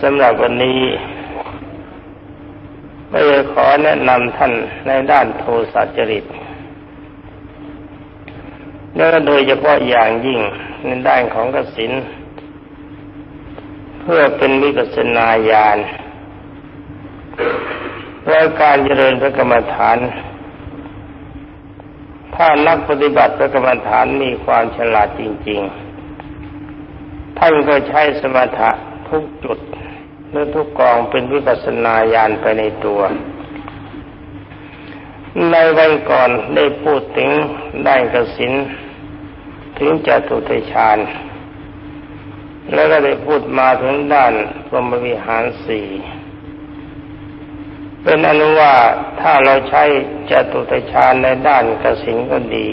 สำหรับวันนี้ไม่ขอแนะนำท่านในด้านโทสะจริตแล้วโดยเฉพาะอย่างยิ่งในด้านของกสินเพื่อเป็นวิปัสสนาญาณและการเจริญพระกรรมฐาน ถ้านักปฏิบัติพระกรรมฐานมีความฉลาดจริง ๆ ท่านก็ใช้สมถะ ทุกจุดหรือทุกกองเป็นวิปัสนาญาณไปในตัว ในวันก่อนได้พูดถึงได้กสินถึงจตุเทฌานแล้วก็ได้พูดมาถึงด้านพรหมวิหารสี่เป็นอนุว่าถ้าเราใช้จตุตฌานในด้านกสินก็ดี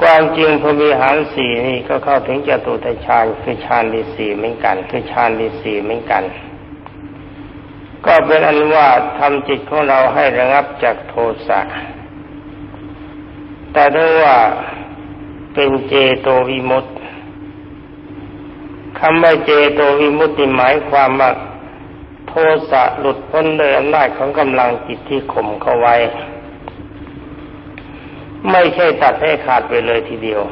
ความจริงพรมิหารสี่นี่ก็เข้าถึงจตุตฌานคือฌานที่สี่เหมือนกัน คือฌานที่สี่เหมือนกัน ก็เป็นอันว่าทำจิตของเราให้ระงับจากโทสะแต่ถ้าว่าเป็นเจโตวิมุตติคำว่าเจโตวิมุตติหมายความว่าโทสะหลุดพ้นโดยอำนาจของกำลังจิตที่ข่มเขาไว้ ไม่ใช่ตัดให้ขาดไปเลยทีเดียว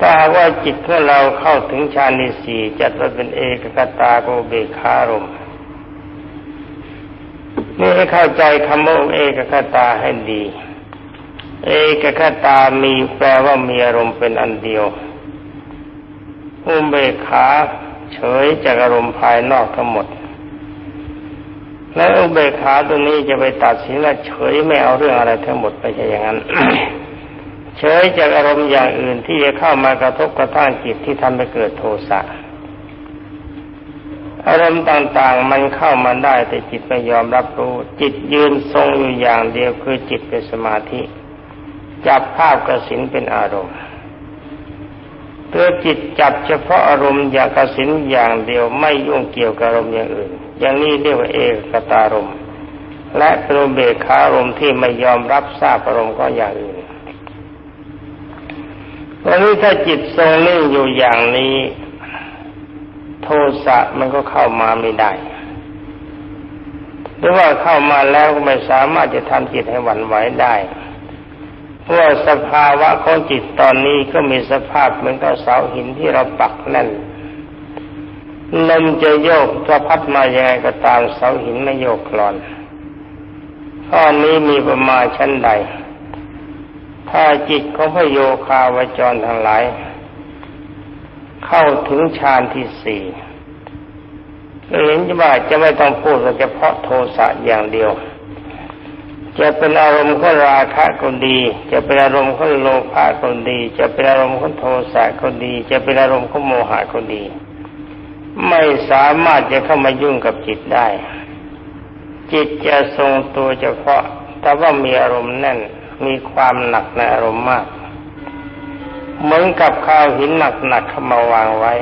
ถ้าว่าจิตของเราเข้าถึงฌานที่สี่จัดว่าเป็นเอกกตาโกเบคารมนี่ให้เข้าใจคำว่าเอกคตาให้ดี เอกคตามีแปลว่ามีอารมณ์เป็นอันเดียว อุเบกขาเฉยจากอารมณ์ภายนอกทั้งหมด และอุเบกขาตัวนี้จะไปตัดสินว่าเฉยไม่เอาเรื่องอะไรทั้งหมดไปใช่อย่างนั้น เฉยจากอารมณ์อย่างอื่นที่จะเข้ามากระทบกระทั่งจิตที่ทำให้เกิดโทสะอารมณ์ต่างๆ มันเข้ามาได้แต่จิตไม่ยอมรับรู้ จิตยืนทรงอยู่อย่างเดียวคือจิตเป็นสมาธิ จับภาพกระสินเป็นอารมณ์เพื่อจิตจับเฉพาะอารมณ์อย่างกระสินอย่างเดียวไม่ยุ่งเกี่ยวกับอารมณ์อย่างอื่น อย่างนี้เรียกว่าเอกกตารมและเป็นเบคารมที่ไม่ยอมรับทราบอารมณ์ก็อย่างอื่นตอนนี้ถ้าจิตทรงนิ่งอยู่อย่างนี้ โทสะมันก็เข้ามาไม่ได้ หรือว่าเข้ามาแล้วก็ไม่สามารถจะทำจิตให้หวั่นไหวได้เพราะสภาวะของจิตตอนนี้ก็มีสภาพเหมือนกับเสาหินที่เราปักแน่น ลมจะโยกจะพัดมายังไงก็ตามเสาหินไม่โยกคลอนข้อนี้มีประมาณชั้นใด ถ้าจิตของพระโยคาวจรทั้งหลาย เข้าถึงฌานที่สี่เห็นว่าจะไม่ต้องพูดเฉพาะโทสะอย่างเดียว จะเป็นอารมณ์ของราคะก็ดี จะเป็นอารมณ์ของโลภะก็ดี จะเป็นอารมณ์ของโทสะก็ดี จะเป็นอารมณ์ของโมหะก็ดี ไม่สามารถจะเข้ามายุ่งกับจิตได้ จิตจะทรงตัวเฉพาะ แต่ว่ามีอารมณ์แน่น มีความหนักในอารมณ์มาก เหมือนกับข้าวหินหนักๆเข้ามาวางไว้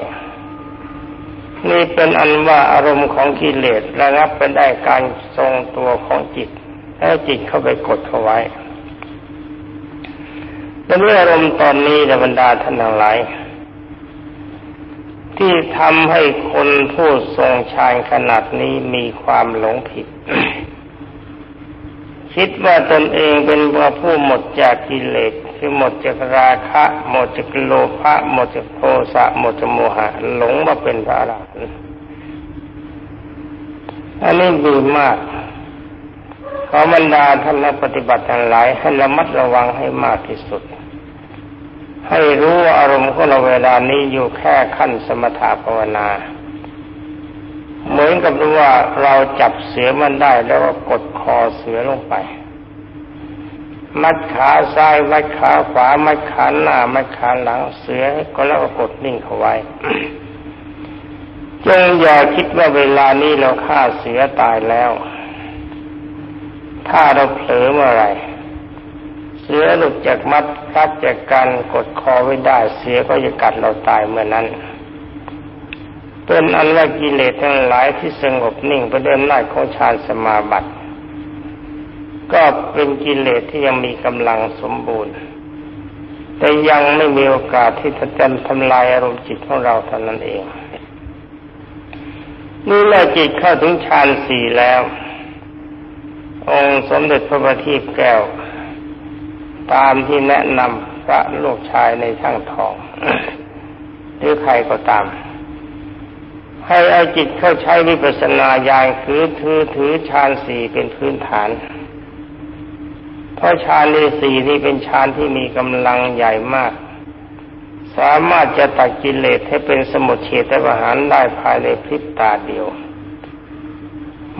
นี่เป็นอันว่าอารมณ์ของกิเลสระงับไปได้การทรงตัวของจิต แล้วจิตเข้าไปกดเขาไว้แล้เมื่อารมณ์ตอนนี้บรรดาท่านทั้งหลาย ที่ทำให้คนผู้ทรงฌานขนาดนี้มีความหลงผิด คิดว่าตนเองเป็นผู้หมดจากกิเลสคือหมดจากราคะ หมดจากโลภะหมดจากโทสะหมดจากโมหะ หลงมาเป็นพระอรหันต์อันนี้ดีมากขอบรรดาท่านนักปฏิบัติทั้งหลายให้ระมัดระวังให้มากที่สุด ให้รู้อารมณ์ของเราเวลานี้อยู่แค่ขั้นสมถะภาวนา เหมือนกับรู้ว่าเราจับเสือมันได้แล้วก็กดคอเสือลงไป มัดขาซ้ายมัดขาขวามัดขาหน้ามัดขาหลังเสือก็แล้วก็กดนิ่งเขาไว้จงอย่าคิดว่าเวลานี้เราฆ่าเสือตายแล้ว ถ้าเราเผลอเมื่อไร เสือหลุดจากมัดรัดจากการกดคอไว้ได้เสือก็จะกัดเราตายเมื่อนั้นเป็นอันว่ากิเลสทั้งหลายที่สงบนิ่งไปเดินหน้าของฌานสมาบัติก็เป็นกิเลสที่ยังมีกำลังสมบูรณ์ แต่ยังไม่มีโอกาสที่จะทำลายอารมณ์จิตของเราเท่านั้นเองนี่เมื่อจิตเข้าถึงฌานสี่แล้ว องค์สมเด็จพระบัณฑิตแก้ว ตามที่แนะนำพระลูกชายในช่างทอง หรือใครก็ตาม ให้อาจิตเข้าใช้วิปัสสนาญาณคือถือถือฌานสี่เป็นพื้นฐาน เพราะฌานในสี่นี้เป็นฌานที่มีกำลังใหญ่มาก สามารถจะตัดกิเลสให้เป็นสมุทเฉตประหารได้ภายในพริบตาเดียว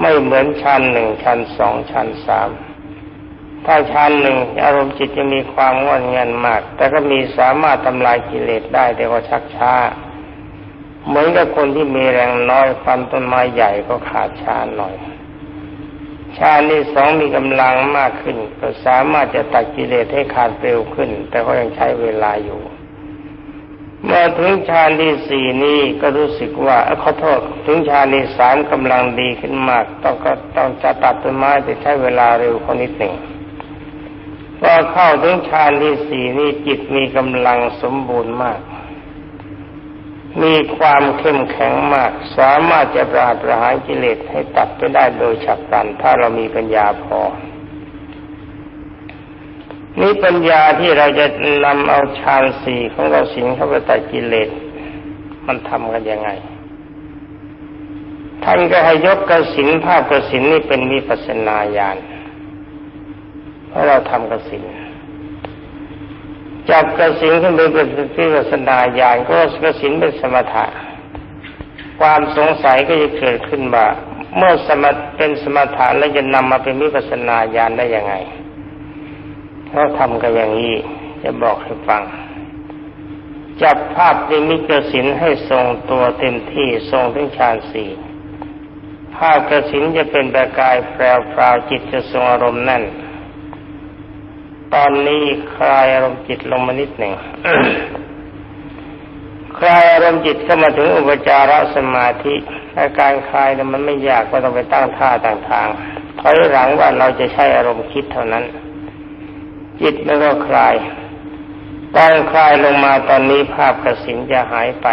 ไม่เหมือนชั้นหนึ่งชั้นสองชั้นสาม ถ้าชั้นหนึ่งอารมณ์จิตจะมีความงอนงันมาก แต่ก็มีสามารถทำลายกิเลสได้แต่ก็ชักช้า เหมือนกับคนที่มีแรงน้อยฟันต้นไม้ใหญ่ก็ขาดชาหน่อย ชาที่สองมีกำลังมากขึ้น ก็สามารถจะตัดกิเลสให้ขาดเร็วขึ้น แต่ก็ยังใช้เวลาอยู่ เมื่อถึงฌานที่สี่นี้ก็รู้สึกว่าขอโทษถึงฌานที่สามกำลังดีขึ้นมาก ต้องก็ต้องจะตัดต้นไม้แต่ใช้เวลาเร็วคนนิดหนึ่ง พอเข้าถึงฌานที่สี่นี้จิตมีกำลังสมบูรณ์มาก มีความเข้มแข็งมาก สามารถจะปราบประหารกิเลสให้ตัดไปได้โดยฉับพลัน ถ้าเรามีปัญญาพอ นี่ปัญญาที่เราจะนำเอาฌานสี่ของเราสิงเข้าไปตัดกิเลส มันทำกันยังไงท่านก็ให้ยกกสินภาพกสินนี่เป็นวิปัสสนาญาณ เพราะเราทำกสินจับกสินขึ้นไปเป็นวิปัสสนาญาณก็กสินเป็นสมถะ ความสงสัยก็จะเกิดขึ้นว่าเมื่อสมถเป็นสมถะแล้วจะนำมาเป็นวิปัสสนาญาณได้ยังไงเขาทำกันอย่างนี้จะบอกให้ฟัง จับภาพนิมิตกสินให้ทรงตัวเต็มที่ทรงถึงฌานสี่ภาพกสินจะเป็นประกายแปรวพราวจิตจะทรงอารมณ์แน่น ตอนนี้คลายอารมณ์จิตลงมานิดหนึ่งคลายอารมณ์จิตเข้ามาถึงอุปจารสมาธิอาการคลายเนี่ยมันไม่ยากก็ต้องไปตั้งท่าต่างๆถอยหลังว่าเราจะใช้อารมณ์คิดเท่านั้น จิตมันก็คลายตอนคลายลงมาตอนนี้ภาพกระสินจะหายไป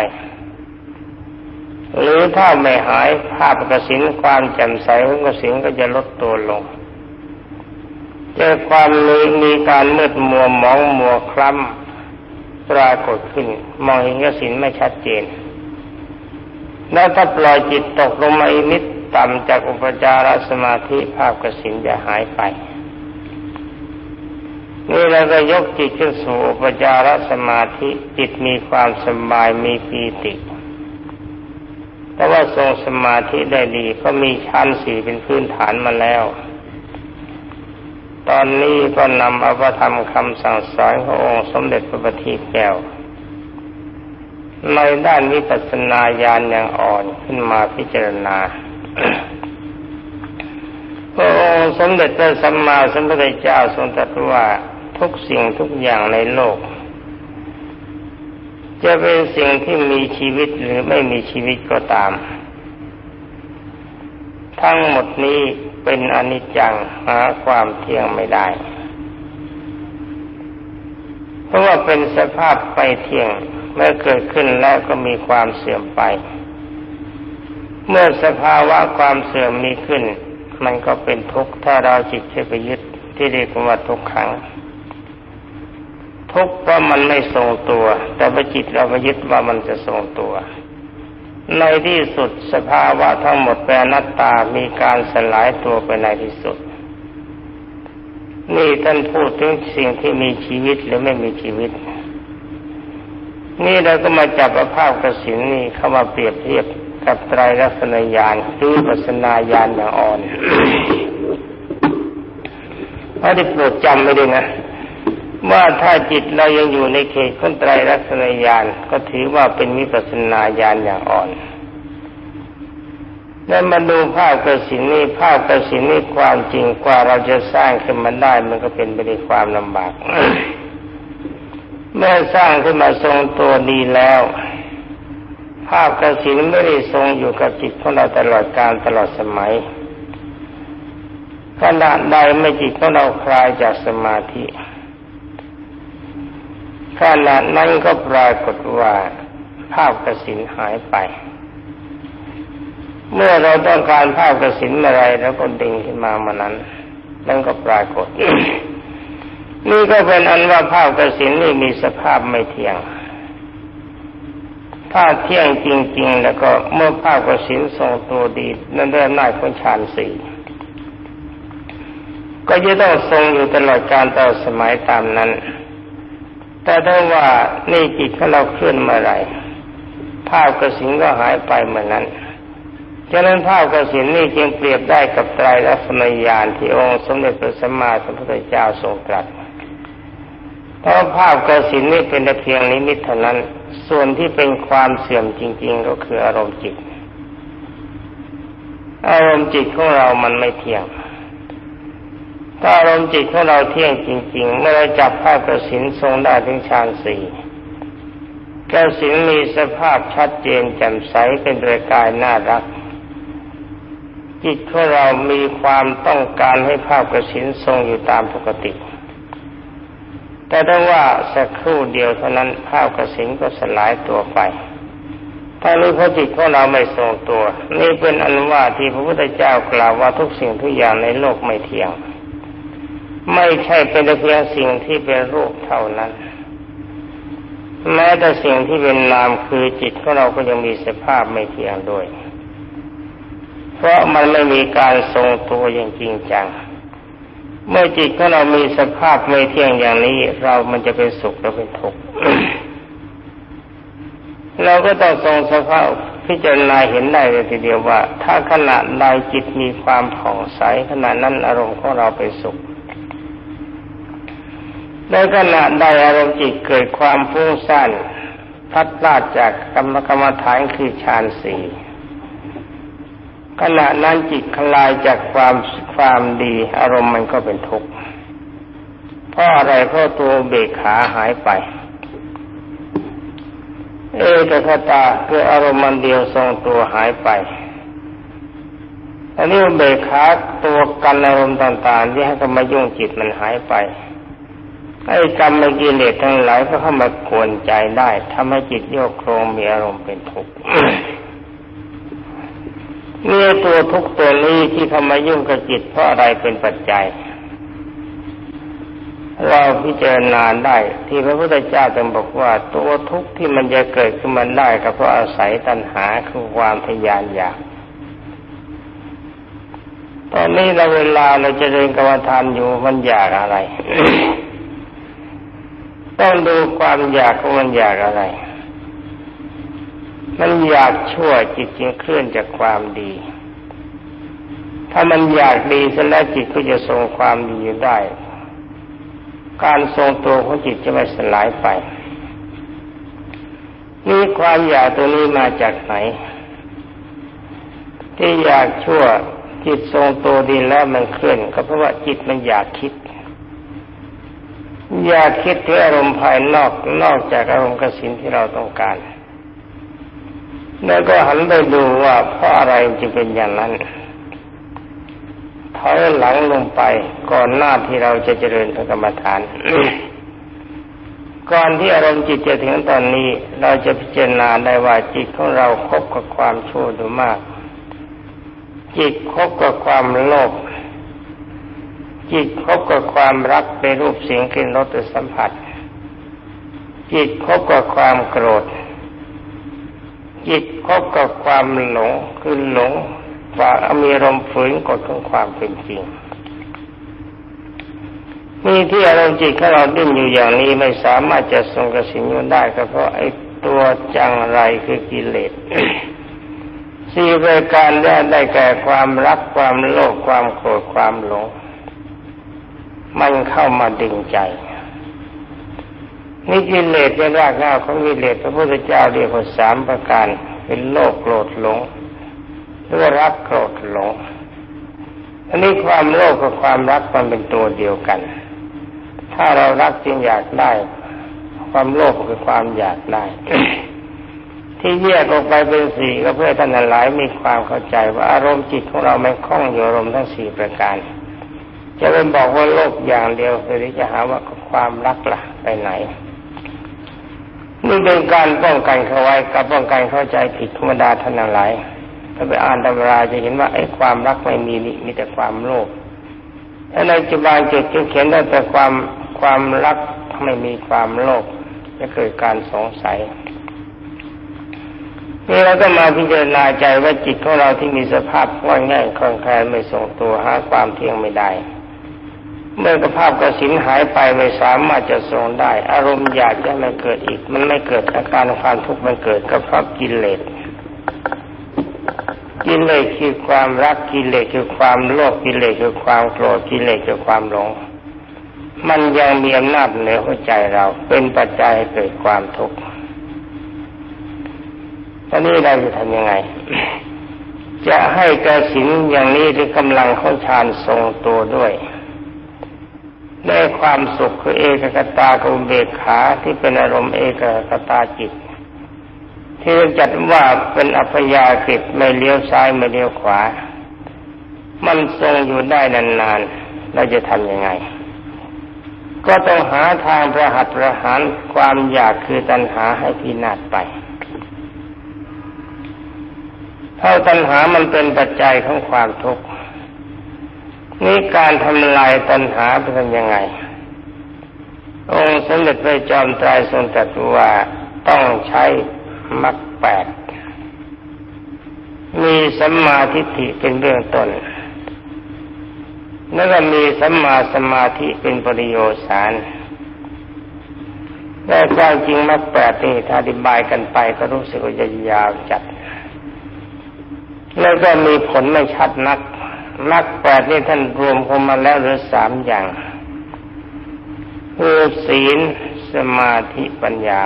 หรือถ้าไม่หายภาพกระสินความแจ่มใสของกระสินก็จะลดตัวลง เจอความมีมีการมืดมัวมองมัวคล้ำปรากฏขึ้น มองเห็นกสินไม่ชัดเจน แล้วถ้าปล่อยจิตตกลงมาอีกนิดต่ำจากอุปจารสมาธิภาพกสินจะหายไป นี่เราก็ยกจิตขึ้นสู่อุปจารสมาธิจิตมีความสบายมีปีติแต่ว่าทรงสมาธิได้ดีก็มีชั้นสี่เป็นพื้นฐานมาแล้ว ตอนนี้ก็นำอาพรธรรมคำสั่งสอนขององค์สมเด็จพระบัณฑิตแก้วในด้านวิปัสสนาญาณอย่างอ่อนขึ้นมาพิจารณาพระองค์สมเด็จพระสัมมาสัมพุทธเจ้าทรงตรัสว่าทุกสิ่งทุกอย่างในโลก จะเป็นสิ่งที่มีชีวิตหรือไม่มีชีวิตก็ตาม ทั้งหมดนี้ เป็นอนิจจังหาความเที่ยงไม่ได้ เพราะว่าเป็นสภาพไปเที่ยงเมื่อเกิดขึ้นแล้วก็มีความเสื่อมไป เมื่อสภาวะความเสื่อมมีขึ้น มันก็เป็นทุกข์ถ้าเราจิตไปยึดที่เรียกว่าทุกขังทุกข์เพราะมันไม่ทรงตัว แต่ว่าจิตเราไปยึดว่ามันจะทรงตัว ในที่สุดสภาวะทั้งหมดแปรนัตตามีการสลายตัวไปในที่สุด นี่ท่านพูดถึงสิ่งที่มีชีวิตหรือไม่มีชีวิต นี่เราก็มาจับภาพกสินนี่เข้ามาเปรียบเทียบกับไตรลักษณญาณหรือปัสนาญาณอย่างอ่อนพระได้โปรดจำไม่ได้นะ ว่าถ้าจิตเรายังอยู่ในเขตของไตรลักษณญาณก็ถือว่าเป็นมิปัสนาญาณอย่างอ่อนแล้วมาดูภาพกระสินนี่ภาพกระสินนี่ความจริงกว่าเราจะสร้างขึ้นมาได้ มันก็เป็นไปด้วยความลำบาก เมื่อสร้างขึ้นมาทรงตัวดีแล้ว ภาพกระสินไม่ได้ทรงอยู่กับจิตของเราตลอดการตลอดสมัยขณะใดไม่จิตของเราคลายจากสมาธิ ขณะนั้นก็ปรากฏว่าภาพกระสินหายไป เมื่อเราต้องการภาพกระสินอะไรแล้วก็ดึงขึ้นมามานั้นนั่นก็ปรากฏ นี่ก็เป็นอันว่าภาพกระสินนี่มีสภาพไม่เที่ยง ถ้าเที่ยงจริง ๆ แล้วก็เมื่อภาพกระสินทรงตัวดี นั่นเริ่มหน้าคนฌานสี่ก็จะต้องทรงอยู่ตลอดการต่อสมัยตามนั้น แต่ถ้าว่านี่จิตของเราเคลื่อนเมื่อไรภาพกระสินก็หายไปเหมือนนั้นฉะนั้นภาพกระสินนี่จึงเปรียบได้กับไตรลักษณญาณที่องค์สมเด็จพระสัมมาสัมพุทธเจ้าทรงตรัสเพราะภาพกระสินนี่เป็นแต่เพียงนิมิตเท่านั้น ส่วนที่เป็นความเสื่อมจริง ๆ ก็คืออารมณ์จิต อารมณ์จิตของเรามันไม่เที่ยง ถ้าอารมณ์จิตของเราเที่ยงจริง ๆ เมื่อเราจับภาพกระสินทรงได้ถึงฌานสี่กระสินมีสภาพชัดเจนแจ่มใสเป็นประกายน่ารัก จิตของเรามีความต้องการให้ภาพกระสินทรงอยู่ตามปกติ แต่ถ้าว่าสักครู่เดียวเท่านั้นภาพกระสินก็สลายตัวไปถ้านี้พระจิตของเราไม่ทรงตัว นี่เป็นอันว่าที่พระพุทธเจ้ากล่าวว่าทุกสิ่งทุกอย่างในโลกไม่เที่ยง ไม่ใช่เป็นเพียงสิ่งที่เป็นรูปเท่านั้น แม้แต่สิ่งที่เป็นนามคือจิตของเราก็ยังมีสภาพไม่เที่ยงด้วย เพราะมันไม่มีการทรงตัวอย่างจริงจัง เมื่อจิตของเรามีสภาพไม่เที่ยงอย่างนี้ เรามันจะเป็นสุขหรือเป็นทุกข์เราก็ต้องทรงสภาพพิจารณาเห็นได้เลยทีเดียวว่า ถ้าขณะใดจิตมีความผ่องใสขณะนั้นอารมณ์ของเราเป็นสุข ในขณะใดอารมณ์จิตเกิดความฟุ้งซ่านพัดพลาดจากกรรมกรรมฐานคือฌานสี่ขณะนั้นจิตคลายจากความความดี อารมณ์มันก็เป็นทุกข์เพราะอะไรเพราะตัวเบกขาหายไป เอกคตาคืออารมณ์มันเดียวทรงตัวหายไปอันนี้เบกขาตัวกันอารมณ์ต่างๆที่ให้เข้ามายุ่งจิตมันหายไป ไอ้กรรมกิเลสทั้งหลายก็เข้ามากวนใจได้ทำให้จิตโยกโครงมีอารมณ์เป็นทุกข์นี่อตัวทุกตัวนี้ที่เข้ามายุ่งกับจิตเพราะอะไรเป็นปัจจัย เราพิจารณาได้ที่พระพุทธเจ้าจึงบอกว่า ตัวทุกข์ที่มันจะเกิดขึ้นมาได้ก็เพราะอาศัยตัณหาคือความทยานอยากตอนนี้เราเวลาเราจะเรียนกรรมฐานอยู่มันอยากอะไร ต้องดูความอยากของมันอยากอะไร มันอยากชั่วจิตจึงเคลื่อนจากความดี ถ้ามันอยากดีเสร็จแล้วจิตก็จะทรงความดีอยู่ได้ การทรงตัวของจิตจะไม่สลายไป นี่ความอยากตัวนี้มาจากไหน ที่อยากชั่วจิตทรงตัวดีแล้วมันเคลื่อนก็เพราะว่าจิตมันอยากคิด อย่าคิดถึงอารมณ์ภายนอกนอกจากอารมณ์กสินที่เราต้องการ แล้วก็หันไปดูว่าเพราะอะไรจึงเป็นอย่างนั้นถอยหลังลงไปก่อนหน้าที่เราจะเจริญพระกรรมฐาน ก่อนที่อารมณ์จิตจะถึงตอนนี้ เราจะพิจารณาได้ว่าจิตของเราคบกับความชั่วดูมาก จิตคบกับความโลภ จิตคบกับความรักในรูปเสียงกลิ่นรสสัมผัส จิตคบกับความโกรธ จิตคบกับความหลงคือหลงว่ามีอารมณ์ฝืนกฎของความเป็นจริงมีที่อารมณ์จิตของเราดิ้นอยู่อย่างนี้ไม่สามารถจะทรงกระสินอยู่ได้ก็เพราะไอ้ตัวจังไรคือกิเลสสี่ประการแรกได้แก่ความรักความโลภความโกรธความหลง มันเข้ามาดึงใจนี่กิเลสเป็นรากเหง้าของกิเลสพระพุทธเจ้าเรียกว่าสามประการเป็นโลภโกรธหลงหรือว่ารักโกรธหลงอันนี้ความโลภกับความรักมันเป็นตัวเดียวกัน ถ้าเรารักจึงอยากได้ ความโลภคือความอยากได้ ที่แยกออกไปเป็นสี่ก็เพื่อท่านหลายมีความเข้าใจว่าอารมณ์จิตของเราไม่คล้องอยู่อารมณ์ทั้งสี่ประการ จะเป็นบอกว่าโลภอย่างเดียวหรือจะหาว่าความรักละ่ะไปไหนนี่เป็นการป้องกันเขาไว้กับป้องกันเข้าใจผิดธรรมดาท่านหลายถ้าไปอ่านตำราจะเห็นว่าไอ้ความรักไม่มีนี่มีแต่ความโลภถ้าในจุบางจุดเขียนได้แต่ความความรักไม่มีความโลภจะเกิดการสงสัยนี่เราก็มาพิจารณาใจว่าจิตของเราที่มีสภาพว่าง่ายคล่องแคล่วไม่ทรงตัวหาความเที่ยงไม่ได้ เมื่อกระภาพกระสินหายไปไม่สามารถจะทรงได้ อารมณ์อยากจะไม่เกิดอีก มันไม่เกิดอาการความทุกข์มันเกิดก็เพราะกิเลสกิเลสคือความรักกิเลสคือความโลภกิเลสคือความโกรธกิเลสคือความหลง มันยังมีอำนาจเหนือหัวใจเรา เป็นปัจจัยให้เกิดความทุกข์ตอนนี้เราจะทำยังไง จะให้กระสินอย่างนี้ที่กำลังของฌานทรงตัวด้วย ได้ความสุขคือเอกกตาคุเบกขาที่เป็นอารมณ์เอกกตาจิต ที่จัดว่าเป็นอัพยากฤิไม่เลี้ยวซ้ายไม่เลี้ยวขวา มันทรงอยู่ได้นานๆเราจะทำยังไง ก็ต้องหาทางประหัตประหารความอยากคือตัณหาให้พินาศไปถ้าตัณหามันเป็นปัจจัยของความทุกข์ นี่การทำลายตัณหาเป็นยังไง องค์สมเด็จพระจอมไตรทรงตรัสว่าต้องใช้มรรคแปด มีสัมมาทิฏฐิเป็นเบื้องต้นแล้วก็มีสัมมาสมาธิเป็นปริโยสารแต่ความจริงมรรคแปดนี่ถ้าอธิบายกันไปก็รู้สึกว่าจะยาวจัด แล้วก็มีผลไม่ชัดนัก มรรคแปดนี่ท่านรวมเข้ามาแล้วเหลือสามอย่างคือศีลสมาธิปัญญา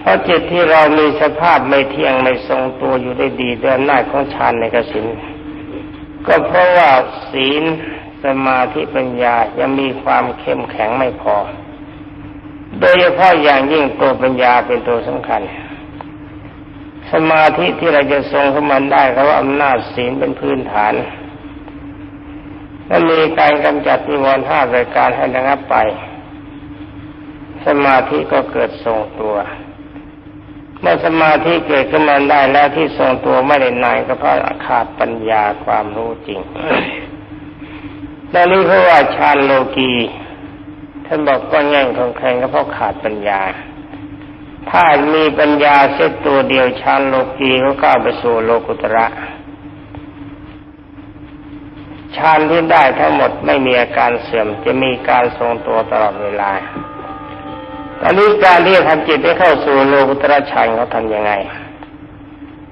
เพราะจิตที่เรามีสภาพไม่เที่ยงไม่ทรงตัวอยู่ได้ดีด้วยอำนาจของฌานในกสินก็เพราะว่าศีลสมาธิปัญญายังมีความเข้มแข็งไม่พอ โดยเฉพาะอย่างยิ่งตัวปัญญาเป็นตัวสำคัญ สมาธิที่เราจะทรงขึ้นมาได้เพราะว่าอำนาจศีลเป็นพื้นฐานและมีการกำจัดนิวรณ์ห้ารายการให้ระงับไป สมาธิก็เกิดทรงตัว เมื่อสมาธิเกิดขึ้นมาได้แล้วที่ทรงตัวไม่ได้นานก็เพราะขาดปัญญาความรู้จริงดังนี้เพราะว่าฌานโลกีท่านบอกก็แง่งของแข็งก็เพราะขาดปัญญา ถ้ามีปัญญาเสตตัวเดียวฌานโลกีก็ก้าวไปสู่โลกุตระฌานที่ได้ทั้งหมดไม่มีอาการเสื่อมจะมีการทรงตัวตลอดเวลา ตอนนี้การที่ทำจิตให้เข้าสู่โลกุตระฌานเขาทำยังไง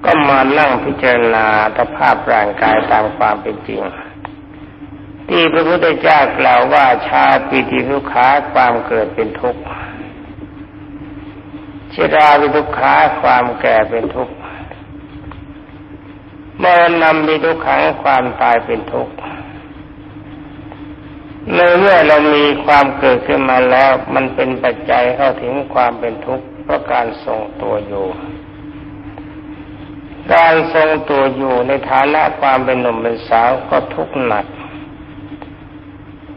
ก็มานั่งพิจารณาสภาพร่างกายตามความเป็นจริง ที่พระพุทธเจ้ากล่าวว่าชาปิติทุกขาความเกิดเป็นทุกข์ ชราเป็นทุกขาความแก่เป็นทุกข์มรณะมีทุกขังความตายเป็นทุกข์ในเมื่อเรามีความเกิดขึ้นมาแล้ว มันเป็นปัจจัยเข้าถึงความเป็นทุกข์เพราะการทรงตัวอยู่ การทรงตัวอยู่ในฐานะความเป็นหนุ่มเป็นสาวก็ทุกข์หนัก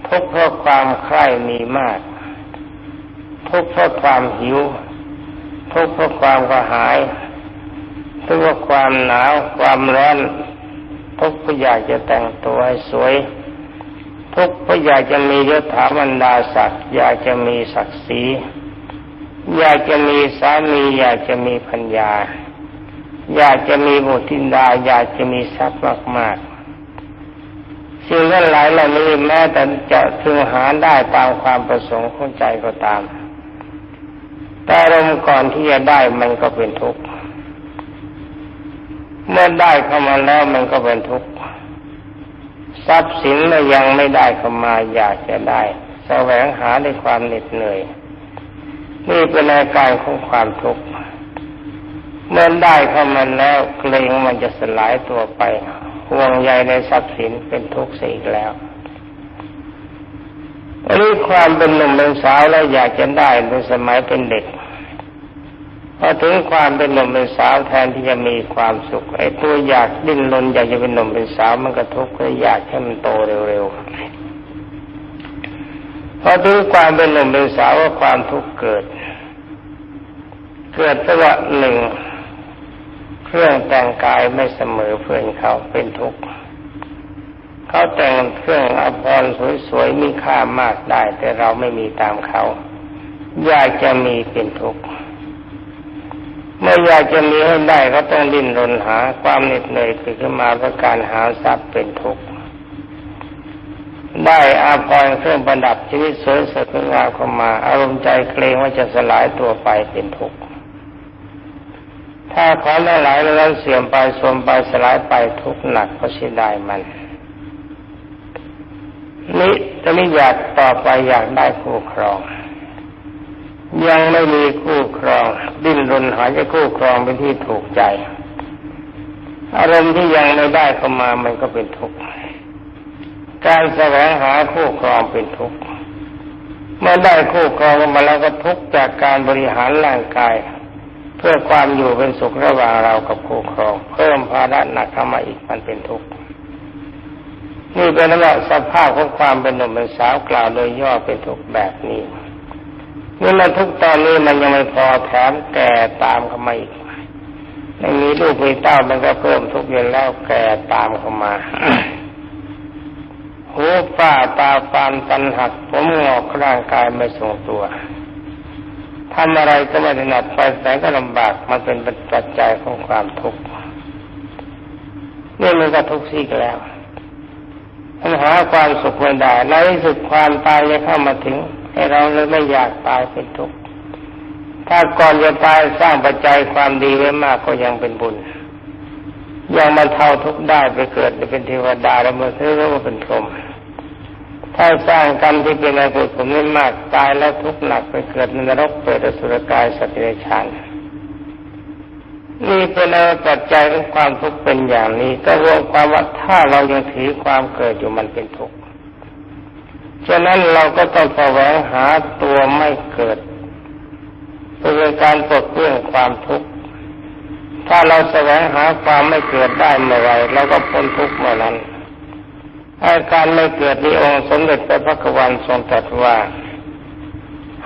ทุกข์เพราะความใคร่มีมาก ทุกข์เพราะความหิว ทุกข์เพราะความกระหายทุกข์เพราะความหนาวความร้อนทุกข์เพราะอยากจะแต่งตัวให้สวย ทุกข์เพราะอยากจะมียศถาบรรดาศักดิ์อยากจะมีศักดิ์ศรีอยากจะมีสามี อยากจะมีพัญญา อยากจะมีบุตรธิดาอยากจะมีทรัพย์มากๆสิ่งนั้นหลายเหล่านี้แม้แต่จะพึงหาได้ตามความประสงค์ของใจก็ตาม แต่อารมณ์ก่อนที่จะได้มันก็เป็นทุกข์ เมื่อได้เข้ามาแล้วมันก็เป็นทุกข์ ทรัพย์สินเรายังไม่ได้เข้ามาอยากจะได้แสวงหาในความเหน็ดเหนื่อย นี่เป็นอาการของความทุกข์ เมื่อได้เข้ามาแล้วเกรงมันจะสลายตัวไป ห่วงใยในทรัพย์สินเป็นทุกข์เสียอีกแล้วอันนี้ความเป็นหนุ่มเป็นสาวแล้วอยากจะได้ในสมัยเป็นเด็ก พอถึงความเป็นหนุ่มเป็นสาวแทนที่จะมีความสุขไอ้ตัวอยากดิ้นรนอยากจะเป็นหนุ่มเป็นสาวมันก็ทุกข์ก็อยากให้มันโตเร็วๆพอถึงความเป็นหนุ่มเป็นสาวว่าความทุกข์เกิด เกิดเพราะว่าหนึ่งเครื่องแต่งกายไม่เสมอเพื่อนเขาเป็นทุกข์เขาแต่งเครื่องอภรณ์สวยๆมีค่ามากได้ แต่เราไม่มีตามเขา อยากจะมีเป็นทุกข์ เมื่ออยากจะมีให้ได้ก็ต้องดิ้นรนหาความเหน็ดเหนื่อยขึ้นมาเพราะการหาทรัพย์เป็นทุกข์ได้อาภรณ์เครื่องประดับชีวิตสวยสดงามเข้ามา อารมณ์ใจเกรงว่าจะสลายตัวไปเป็นทุกข์ถ้าของหลายๆแล้วเสื่อมไปสมไปสลายไปทุกข์หนักก็เสียดายมันนี่จะไม่อยากต่อไปอยากได้คู่ครอง ยังไม่มีคู่ครอง ดิ้นรนหาจะคู่ครองเป็นที่ถูกใจ อารมณ์ที่ยังไม่ได้เข้ามามันก็เป็นทุกข์การแสวงหาคู่ครองเป็นทุกข์เมื่อได้คู่ครองมาแล้วก็ทุกข์จากการบริหารร่างกาย เพื่อความอยู่เป็นสุขระหว่างเรากับคู่ครอง เพิ่มภาระหนักเข้ามาอีกมันเป็นทุกข์นี่เป็นลักษณะสภาพของความเป็นหนุ่มเป็นสาวกล่าวโดยย่อเป็นทุกข์แบบนี้ นี่มันทุกตอนนี้มันยังไม่พอแถมแก่ตามเข้ามาอีกไม่มีลูกมีเต้ามันก็เพิ่มทุกข์อยู่แล้วแก่ตามเข้ามาหูฝ้าตาฟานตันหักผมงอกร่างกายไม่ทรงตัวทำอะไรก็ไม่ถนัดไปไหนก็ลำบากมันเป็นปัจจัยของความทุกข์นี่มันก็ทุกข์ซีกแล้วปัญหาความสุขไม่ได้ในสุดความตายจะเข้ามาถึง ให้เราเลยไม่อยากตายเป็นทุกข์ถ้าก่อนจะตายสร้างปัจจัยความดีไว้มากก็ยังเป็นบุญ ยังมาเท่าทุกข์ได้ไปเกิดเป็นเทวดาแล้วมาซื้อแล้วมาเป็นพรหมถ้าสร้างกรรมที่เป็นอกุศลไม่มากตายแล้วทุกข์หนักไปเกิดในนรกเปรตอสุรกายสัตว์เดรัจฉานนี่เป็นปัจจัยของความทุกข์เป็นอย่างนี้ ก็รวมความว่าถ้าเรายังถือความเกิดอยู่มันเป็นทุกข์ ฉะนั้นเราก็ต้องแสวงหาตัวไม่เกิดเพื่อการปลดเปลื้องความทุกข์ถ้าเราแสวงหาความไม่เกิดได้เมื่อไรเราก็พ้นทุกข์เมื่อนั้นอาการไม่เกิดในองค์สมเด็จพระพักวันทรงตรัสว่า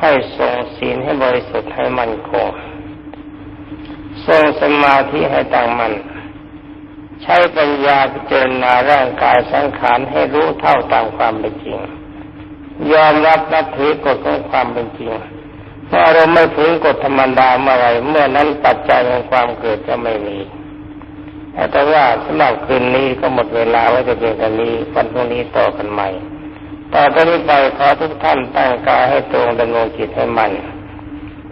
ให้ทรงศีลให้บริสุทธิ์ให้มั่นคงทรงสมาธิให้ตั้งมัน่นใช้ปัญญาพิจารณาร่างกายสังขารให้รู้เท่าตามความเป็นจริง ยอมรับนับถือกฎของความเป็นจริงเมื่อเราไม่ถึงกฎธรรมดาเมื่อไรเมื่อนั้นปัจจัยของความเกิดจะไม่มีแต่ว่าสำหรับคืนนี้ก็หมดเวลาไว้จะเพียงแค่นี้วันพรุ่งนี้ต่อกันใหม่ต่อไปนี้ไปขอทุกท่านตั้งกายให้ตรงดำรงจิตให้มัน่น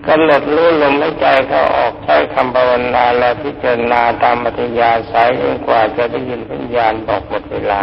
กำหนดรู้ลมหายใจเข้าออกใช้คำภาวนาและพิจารณาตามมัธยาสายจนกว่าจะได้ยินพัญญาณบอกหมดเวลา